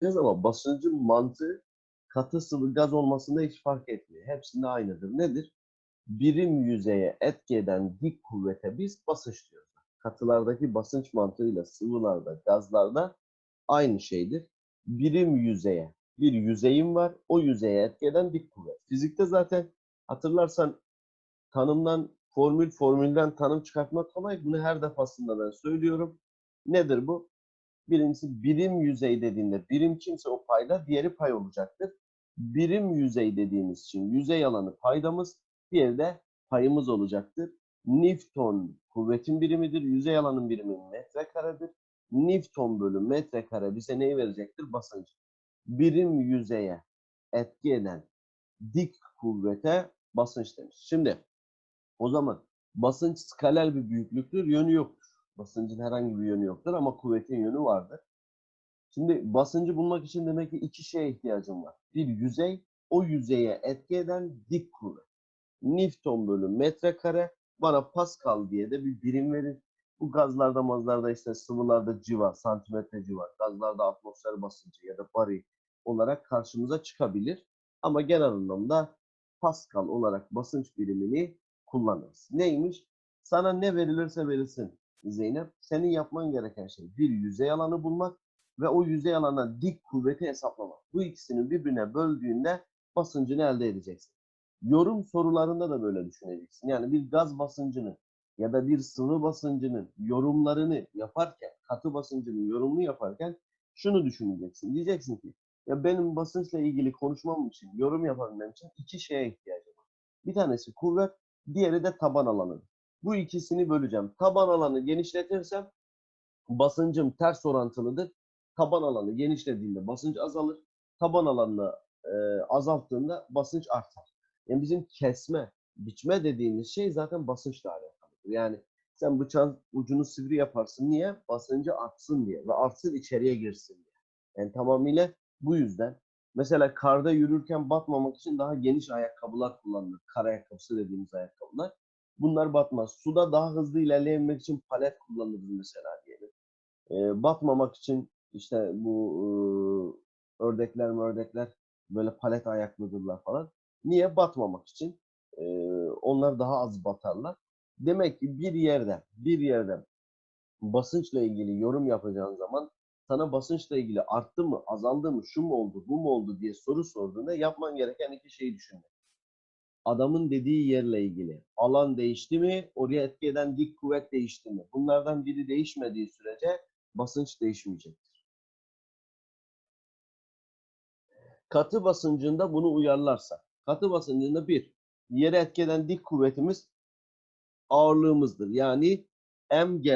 edeceğiz ama basıncın mantığı katı sıvı gaz olmasında hiç fark etmiyor. Hepsinde aynıdır. Nedir? Birim yüzeye etki eden dik kuvvete biz basınç diyoruz. Katılardaki basınç mantığıyla sıvılarda, gazlarda aynı şeydir. Birim yüzeye bir yüzeyim var. O yüzeye etki eden dik kuvvet. Fizikte zaten hatırlarsan tanımdan formül, formülden tanım çıkartmak kolay. Bunu her defasında ben söylüyorum. Nedir bu? Birincisi birim yüzey dediğinde birim kimse o payda, diğeri pay olacaktır. Birim yüzey dediğimiz için yüzey alanı paydamız, diğeri de payımız olacaktır. Newton kuvvetin birimidir, yüzey alanın birimi metrekaredir. Newton bölü metrekare bize neyi verecektir? Basıncı. Birim yüzeye etki eden dik kuvvete basınç demiş. Şimdi o zaman basınç skalel bir büyüklüktür, yönü yoktur. Basıncın herhangi bir yönü yoktur ama kuvvetin yönü vardır. Şimdi basıncı bulmak için demek ki iki şeye ihtiyacım var. Bir yüzey, o yüzeye etki eden dik kuvvet. Newton bölü metrekare bana Pascal diye de bir birim verir. Bu gazlarda mazlarda işte sıvılarda civa, santimetre civa, gazlarda atmosfer basıncı ya da bari olarak karşımıza çıkabilir. Ama genel anlamda Pascal olarak basınç birimini kullanırız. Neymiş? Sana ne verilirse verilsin Zeynep. Senin yapman gereken şey bir yüzey alanı bulmak ve o yüzey alana dik kuvveti hesaplamak. Bu ikisini birbirine böldüğünde basıncını elde edeceksin. Yorum sorularında da böyle düşüneceksin. Yani bir gaz basıncını ya da bir sıvı basıncının yorumlarını yaparken, katı basıncının yorumunu yaparken şunu düşüneceksin. Diyeceksin ki ya benim basınçla ilgili konuşmam için, yorum yapabilmem için iki şeye ihtiyacım var. Bir tanesi kuvvet, diğeri de taban alanı. Bu ikisini böleceğim. Taban alanı genişletirsem basıncım ters orantılıdır. Taban alanı genişlediğinde basınç azalır. Taban alanını e, azalttığında basınç artar. Yani bizim kesme, biçme dediğimiz şey zaten basınçla alakalıdır. Yani sen bıçağın ucunu sivri yaparsın. Niye? Basıncı artsın diye ve artsın içeriye girsin diye. Yani tamamıyla bu yüzden. Mesela karda yürürken batmamak için daha geniş ayakkabılar kullanılır. Kar ayakkabısı dediğimiz ayakkabılar. Bunlar batmaz. Suda daha hızlı ilerleyebilmek için palet kullanılır mesela diyelim. Ee, batmamak için işte bu e, ördekler ördekler böyle palet ayaklıdırlar falan. Niye? Batmamak için. Ee, onlar daha az batarlar. Demek ki bir yerde, bir yerde basınçla ilgili yorum yapacağın zaman sana basınçla ilgili arttı mı, azaldı mı, şu mu oldu, bu mu oldu diye soru sorduğunda yapman gereken iki şeyi düşünmek. Adamın dediği yerle ilgili alan değişti mi, oraya etki eden dik kuvvet değişti mi? Bunlardan biri değişmediği sürece basınç değişmeyecektir. Katı basıncında bunu uyarlarsa, katı basıncında bir, yere etki eden dik kuvvetimiz ağırlığımızdır. Yani mg.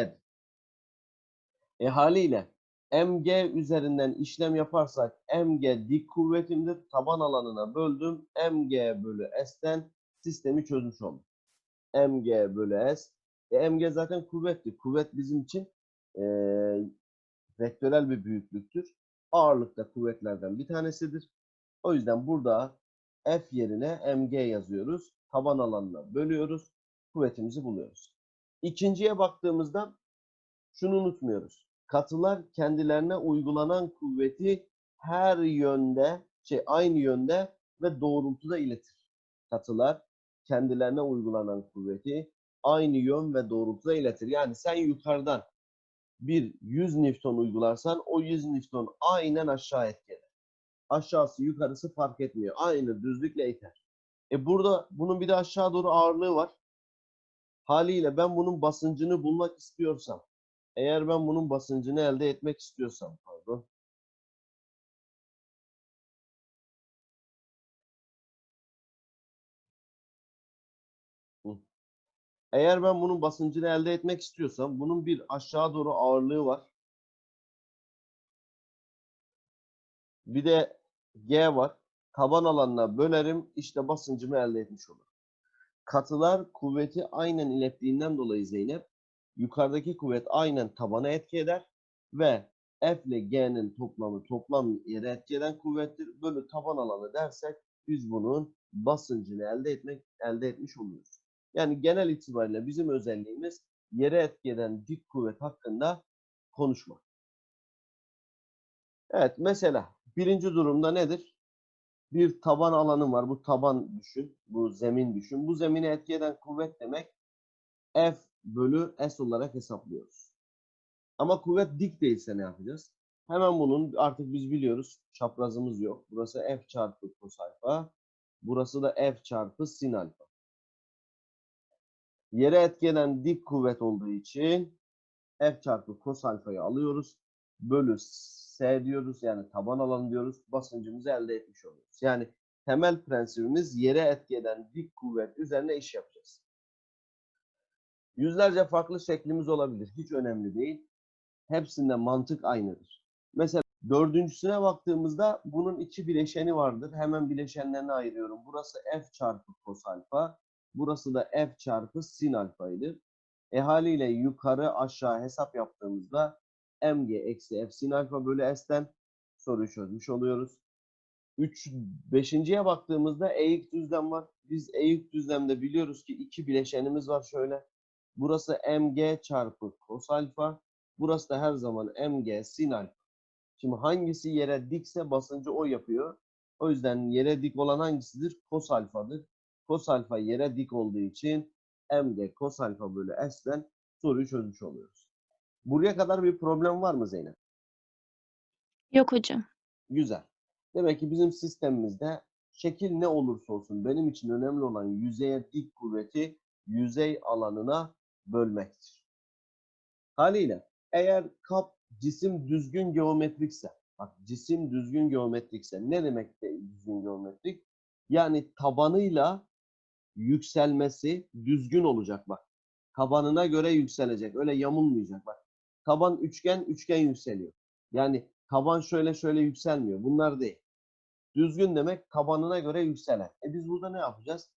E haliyle mg üzerinden işlem yaparsak mg dik kuvvetimdir. Taban alanına böldüm. mg bölü s'ten sistemi çözmüş oldum. mg bölü s. E, mg zaten kuvvettir. Kuvvet bizim için e, vektörel bir büyüklüktür. Ağırlık da kuvvetlerden bir tanesidir. O yüzden burada F yerine mg yazıyoruz. Taban alanına bölüyoruz. Kuvvetimizi buluyoruz. İkinciye baktığımızda şunu unutmuyoruz. Katılar kendilerine uygulanan kuvveti her yönde, şey aynı yönde ve doğrultuda iletir. Katılar kendilerine uygulanan kuvveti aynı yön ve doğrultuda iletir. Yani sen yukarıdan bir 100 Newton uygularsan o 100 Newton aynen aşağı etkiler. Aşağısı yukarısı fark etmiyor. Aynı düzlükle iter. E burada bunun bir de aşağı doğru ağırlığı var. Haliyle ben bunun basıncını bulmak istiyorsam, eğer ben bunun basıncını elde etmek istiyorsam, pardon. Eğer ben bunun basıncını elde etmek istiyorsam, bunun bir aşağı doğru ağırlığı var. Bir de G var. Taban alanına bölerim, işte basıncımı elde etmiş olurum. Katılar kuvveti aynen ilettiğinden dolayı Zeynep, yukarıdaki kuvvet aynen tabana etki eder ve F ile G'nin toplamı toplam yere etki eden kuvvettir. Bölü taban alanı dersek biz bunun basıncını elde etmek elde etmiş oluyoruz. Yani genel itibariyle bizim özelliğimiz yere etki eden dik kuvvet hakkında konuşmak. Evet mesela Birinci durumda nedir? Bir taban alanı var. Bu taban düşün. Bu zemin düşün. Bu zemine etki eden kuvvet demek F bölü S olarak hesaplıyoruz. Ama kuvvet dik değilse ne yapacağız? Hemen bunun artık biz biliyoruz çaprazımız yok. Burası F çarpı cos alfa. Burası da F çarpı sin alfa. Yere etki eden dik kuvvet olduğu için F çarpı cos alfayı alıyoruz. Bölü S diyoruz yani taban alanı diyoruz. Basıncımızı elde etmiş oluyoruz. Yani temel prensibimiz yere etki eden dik kuvvet üzerine iş yapacağız. Yüzlerce farklı şeklimiz olabilir. Hiç önemli değil. Hepsinde mantık aynıdır. Mesela dördüncüsüne baktığımızda bunun iki bileşeni vardır. Hemen bileşenlerini ayırıyorum. Burası f çarpı cos alfa. Burası da f çarpı sin alfaydı. E haliyle yukarı aşağı hesap yaptığımızda mg eksi f sin alfa bölü s'ten soruyu çözmüş oluyoruz. 3, 5.ye baktığımızda eğik düzlem var. Biz eğik düzlemde biliyoruz ki iki bileşenimiz var şöyle. Burası mg çarpı cos alfa. Burası da her zaman mg sin alfa. Şimdi hangisi yere dikse basıncı o yapıyor. O yüzden yere dik olan hangisidir? Cos alfadır. Cos alfa yere dik olduğu için mg cos alfa bölü s'den soruyu çözmüş oluyoruz. Buraya kadar bir problem var mı Zeynep? Yok hocam. Güzel. Demek ki bizim sistemimizde şekil ne olursa olsun benim için önemli olan yüzeye dik kuvveti yüzey alanına bölmektir. Haliyle eğer kap cisim düzgün geometrikse, bak cisim düzgün geometrikse ne demek de düzgün geometrik? Yani tabanıyla yükselmesi düzgün olacak bak. Tabanına göre yükselecek. Öyle yamulmayacak bak. Taban üçgen, üçgen yükseliyor. Yani taban şöyle şöyle yükselmiyor. Bunlar değil. Düzgün demek tabanına göre yükselen. E biz burada ne yapacağız?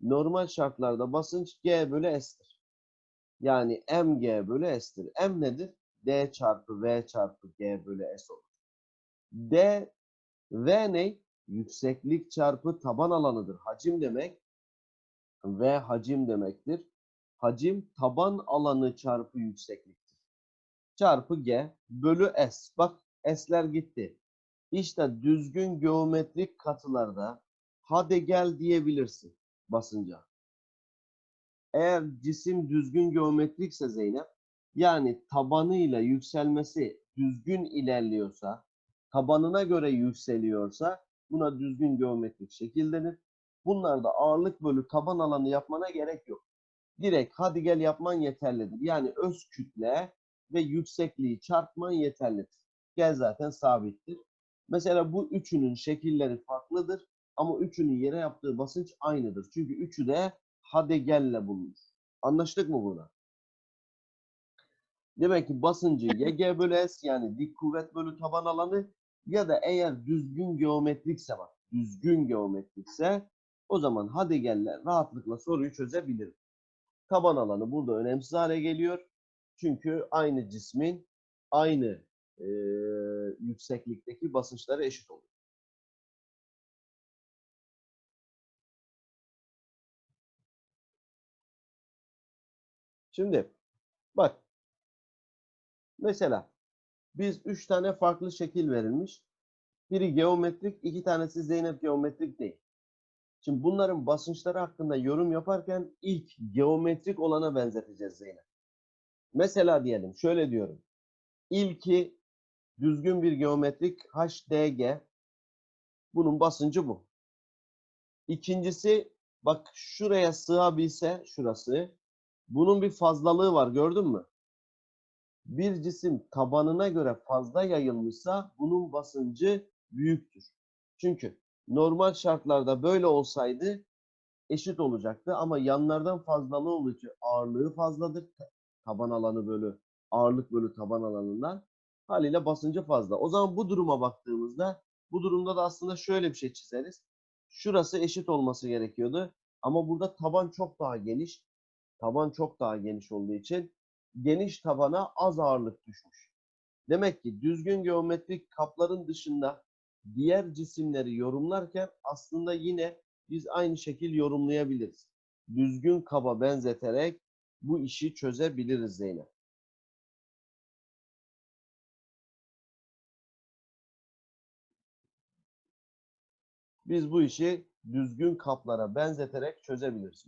Normal şartlarda basınç G bölü S'tir. Yani mg bölü S'tir. M nedir? D çarpı V çarpı G bölü S olur. D, V ne? Yükseklik çarpı taban alanıdır. Hacim demek. V hacim demektir. Hacim taban alanı çarpı yüksekliktir. Çarpı G bölü S. Bak S'ler gitti. İşte düzgün geometrik katılarda hadi gel diyebilirsin basınca. Eğer cisim düzgün geometrikse Zeynep, yani tabanıyla yükselmesi düzgün ilerliyorsa, tabanına göre yükseliyorsa buna düzgün geometrik şekil denir. Bunlarda ağırlık bölü taban alanı yapmana gerek yok. Direkt hadi gel yapman yeterlidir. Yani öz kütle ve yüksekliği çarpman yeterlidir. Gel zaten sabittir. Mesela bu üçünün şekilleri farklıdır ama üçünün yere yaptığı basınç aynıdır. Çünkü üçü de hadegelle bulunur. Anlaştık mı buna? Demek ki basıncı ya G bölü S yani dik kuvvet bölü taban alanı ya da eğer düzgün geometrikse bak düzgün geometrikse o zaman hadegelle rahatlıkla soruyu çözebilirim. Taban alanı burada önemsiz hale geliyor. Çünkü aynı cismin aynı e, yükseklikteki basınçları eşit oluyor. Şimdi bak mesela biz üç tane farklı şekil verilmiş. Biri geometrik, iki tanesi Zeynep geometrik değil. Şimdi bunların basınçları hakkında yorum yaparken ilk geometrik olana benzeteceğiz Zeynep. Mesela diyelim şöyle diyorum. İlki düzgün bir geometrik HDG. Bunun basıncı bu. İkincisi bak şuraya sığabilse şurası. Bunun bir fazlalığı var gördün mü? Bir cisim tabanına göre fazla yayılmışsa bunun basıncı büyüktür. Çünkü normal şartlarda böyle olsaydı eşit olacaktı ama yanlardan fazlalığı olduğu için ağırlığı fazladır. Taban alanı bölü ağırlık bölü taban alanından haliyle basıncı fazla. O zaman bu duruma baktığımızda bu durumda da aslında şöyle bir şey çizeriz. Şurası eşit olması gerekiyordu ama burada taban çok daha geniş. Taban çok daha geniş olduğu için geniş tabana az ağırlık düşmüş. Demek ki düzgün geometrik kapların dışında diğer cisimleri yorumlarken aslında yine biz aynı şekil yorumlayabiliriz. Düzgün kaba benzeterek bu işi çözebiliriz Zeynep. Biz bu işi düzgün kaplara benzeterek çözebiliriz.